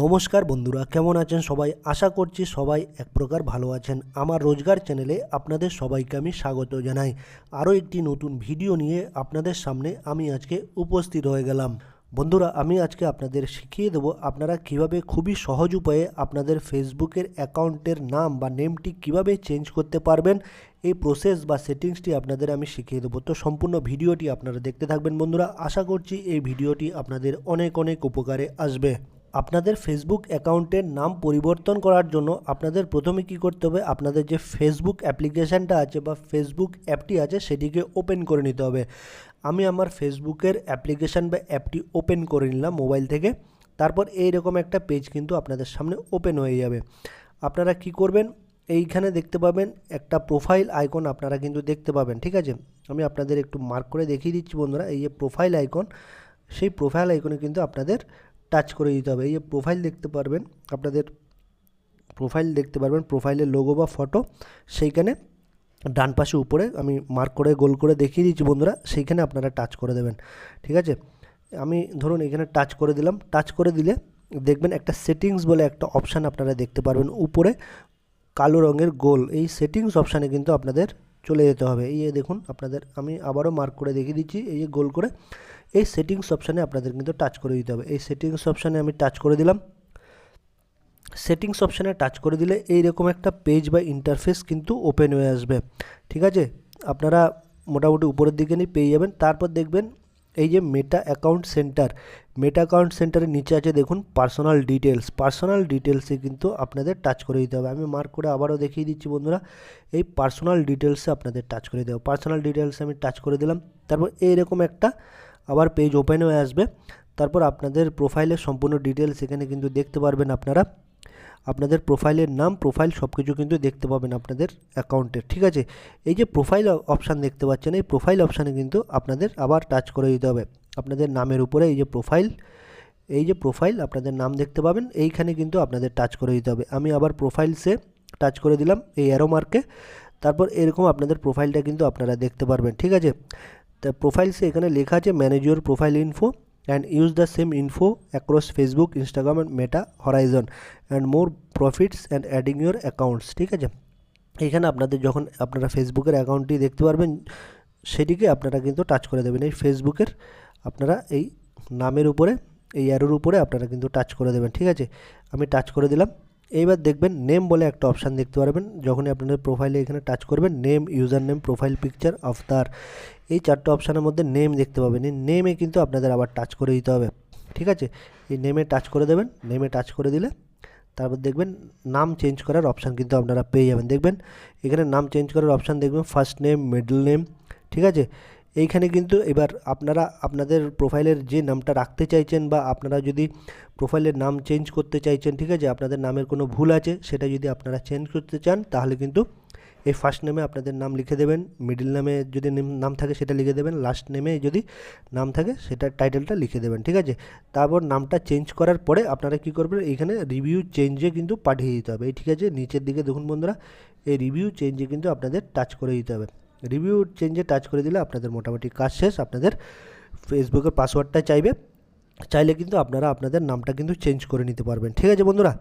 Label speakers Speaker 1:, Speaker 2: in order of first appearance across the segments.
Speaker 1: নমস্কার বন্ধুরা, কেমন আছেন সবাই? আশা করছি সবাই এক প্রকার ভালো আছেন। আমার রোজগার চ্যানেলে আপনাদের সবাইকে আমি স্বাগত জানাই। আরও একটি নতুন ভিডিও নিয়ে আপনাদের সামনে আমি আজকে উপস্থিত হয়ে গেলাম। বন্ধুরা, আমি আজকে আপনাদের শিখিয়ে দেবো আপনারা কীভাবে খুবই সহজ উপায়ে আপনাদের ফেসবুকের অ্যাকাউন্টের নাম বা নেমটি কীভাবে চেঞ্জ করতে পারবেন। এই প্রসেস বা সেটিংসটি আপনাদের আমি শিখিয়ে দেবো। তো সম্পূর্ণ ভিডিওটি আপনারা দেখতে থাকবেন বন্ধুরা। আশা করছি এই ভিডিওটি আপনাদের অনেক অনেক উপকারে আসবে। আপনাদের ফেসবুক অ্যাকাউন্টের নাম পরিবর্তন করার জন্য আপনাদের প্রথমে কি করতে হবে? আপনাদের যে ফেসবুক অ্যাপ্লিকেশানটা আছে বা ফেসবুক অ্যাপটি আছে, সেটিকে ওপেন করে নিতে হবে। আমি আমার ফেসবুকের অ্যাপ্লিকেশান বা অ্যাপটি ওপেন করে নিলাম মোবাইল থেকে। তারপর এইরকম একটা পেজ কিন্তু আপনাদের সামনে ওপেন হয়ে যাবে। আপনারা কি করবেন? এইখানে দেখতে পাবেন একটা প্রোফাইল আইকন আপনারা কিন্তু দেখতে পাবেন, ঠিক আছে? আমি আপনাদের একটু মার্ক করে দেখিয়ে দিচ্ছি বন্ধুরা, এই যে প্রোফাইল আইকন সেই প্রোফাইল আইকনে কিন্তু আপনাদের টাচ করে দিতে হবে। এই যে প্রোফাইল দেখতে পারবেন, আপনাদের প্রোফাইল দেখতে পারবেন প্রোফাইলের লোগো বা ফটো সেইখানে ডান পাশে উপরে আমি মার্ক করে, গোল করে দেখিয়ে দিচ্ছি বন্ধুরা, সেইখানে আপনারা টাচ করে দেবেন। ঠিক আছে? আমি ধরুন এখানে টাচ করে দিলাম। টাচ করে দিলে দেখবেন একটা সেটিংস বলে একটা অপশান আপনারা দেখতে পারবেন। উপরে কালো রঙের গোল, এই সেটিংস অপশানে কিন্তু আপনাদের চলে যেতে হবে। এই দেখুন, আপনাদের আমি আবারও মার্ক করে দেখিয়ে দিচ্ছি। এই গোল করে এই সেটিংস অপশানে আপনাদের কিন্তু টাচ করে দিতে হবে। এই সেটিংস অপশানে আমি টাচ করে দিলাম। সেটিংস অপশানে টাচ করে দিলে এইরকম একটা পেজ বা ইন্টারফেস কিন্তু ওপেন হয়ে আসবে। ঠিক আছে? আপনারা মোটামুটি উপরের দিকে নিয়ে পেয়ে যাবেন। তারপর দেখবেন এই যে Meta account centre Meta account সেন্টারের নিচে আছে দেখুন পার্সোনাল ডিটেলস পার্সোনাল ডিটেলসে কিন্তু আপনাদের টাচ করে দিতে হবে। আমি মার্ক করে আবারও দেখিয়ে দিচ্ছি বন্ধুরা। এই পার্সোনাল ডিটেলসে আপনাদের টাচ করে দেবো পার্সোনাল ডিটেলসে আমি টাচ করে দিলাম। তারপর এইরকম একটা আবার পেজ ওপেন হয়ে আসবে। তারপর আপনাদের প্রোফাইলের সম্পূর্ণ ডিটেলস এখানে কিন্তু দেখতে পারবেন আপনারা। আপনাদের প্রোফাইলের নাম প্রোফাইল সব কিছু কিন্তু দেখতে পাবেন আপনাদের অ্যাকাউন্টের ঠিক আছে? এই যে প্রোফাইল অপশান দেখতে পাচ্ছেন, এই প্রোফাইল অপশানে কিন্তু আপনাদের আবার টাচ করে দিতে হবে। আপনাদের নামের উপরে এই যে প্রোফাইল এই যে প্রোফাইল আপনাদের নাম দেখতে পাবেন, এইখানে কিন্তু আপনাদের টাচ করে দিতে হবে। আমি আবার প্রোফাইলসে টাচ করে দিলাম, এই অ্যারো মার্কে তারপর এরকম আপনাদের প্রোফাইলটা কিন্তু আপনারা দেখতে পারবেন, ঠিক আছে? তা প্রোফাইলসে এখানে লেখা আছে manage your profile info and use the same info across Facebook Instagram and Meta Horizon and more profits and adding your accounts ঠিক আছে? এখানে আপনাদের যখন আপনারা ফেসবুকের অ্যাকাউন্টটি দেখতে পারবেন, সেটিকে আপনারা কিন্তু টাচ করে দেবেন। এই ফেসবুকের আপনারা এই নামের উপরে, এই অ্যারোর উপরে আপনারা কিন্তু টাচ করে দেবেন। ঠিক আছে? আমি টাচ করে দিলাম। এইবার দেখবেন নেম বলে একটা অপশান দেখতে পারবেন। যখনই আপনাদের প্রোফাইলে এখানে টাচ করবেন name user name profile picture after এই চারটে অপশানের মধ্যে নেম দেখতে পাবেন। এই নেমে কিন্তু আপনাদের আবার টাচ করে দিতে হবে। ঠিক আছে? এই নেমে টাচ করে দেবেন। নেমে টাচ করে দিলে তারপর দেখবেন নাম চেঞ্জ করার অপশান কিন্তু আপনারা পেয়ে যাবেন। দেখবেন এখানে নাম চেঞ্জ করার অপশান দেখবেন। ফার্স্ট নেম মিডল নেম ঠিক আছে? এইখানে কিন্তু এবার আপনারা, আপনাদের প্রোফাইলের যে নামটা রাখতে চাইছেন বা আপনারা যদি প্রোফাইলের নাম চেঞ্জ করতে চাইছেন, ঠিক আছে? আপনাদের নামের কোনো ভুল আছে, সেটা যদি আপনারা চেঞ্জ করতে চান, তাহলে কিন্তু এই ফার্স্ট নেমে আপনাদের নাম লিখে দেবেন মিডিল নামে যদি নাম থাকে সেটা লিখে দেবেন লাস্ট নেমে যদি নাম থাকে সেটা টাইটেলটা লিখে দেবেন, ঠিক আছে? তারপর নামটা চেঞ্জ করার পরে আপনারা কী করবেন, এইখানে রিভিউ চেঞ্জে কিন্তু পাঠিয়ে দিতে হবে, এই ঠিক আছে? নিচের দিকে দেখুন বন্ধুরা, এই রিভিউ চেঞ্জে কিন্তু আপনাদের টাচ করে দিতে হবে। রিভিউ চেঞ্জে টাচ করে দিলে আপনাদের মোটামুটি কাজ শেষ। আপনাদের ফেসবুকের পাসওয়ার্ডটা চাইবে। চাইলে কিন্তু আপনারা আপনাদের নামটা কিন্তু চেঞ্জ করে নিতে পারবেন। ঠিক আছে বন্ধুরা?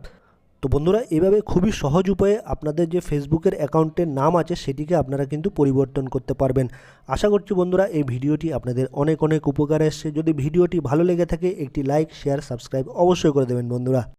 Speaker 1: তো বন্ধুরা, এভাবে খুবই সহজ উপায়ে আপনাদের যে ফেসবুকের অ্যাকাউন্টের নাম আছে, সেটিকে আপনারা কিন্তু পরিবর্তন করতে পারবেন। আশা করছি বন্ধুরা, এই ভিডিওটি আপনাদের অনেক অনেক উপকার এসছে। যদি ভিডিওটি ভালো লেগে থাকে, একটি লাইক শেয়ার সাবস্ক্রাইব অবশ্যই করে দেবেন বন্ধুরা।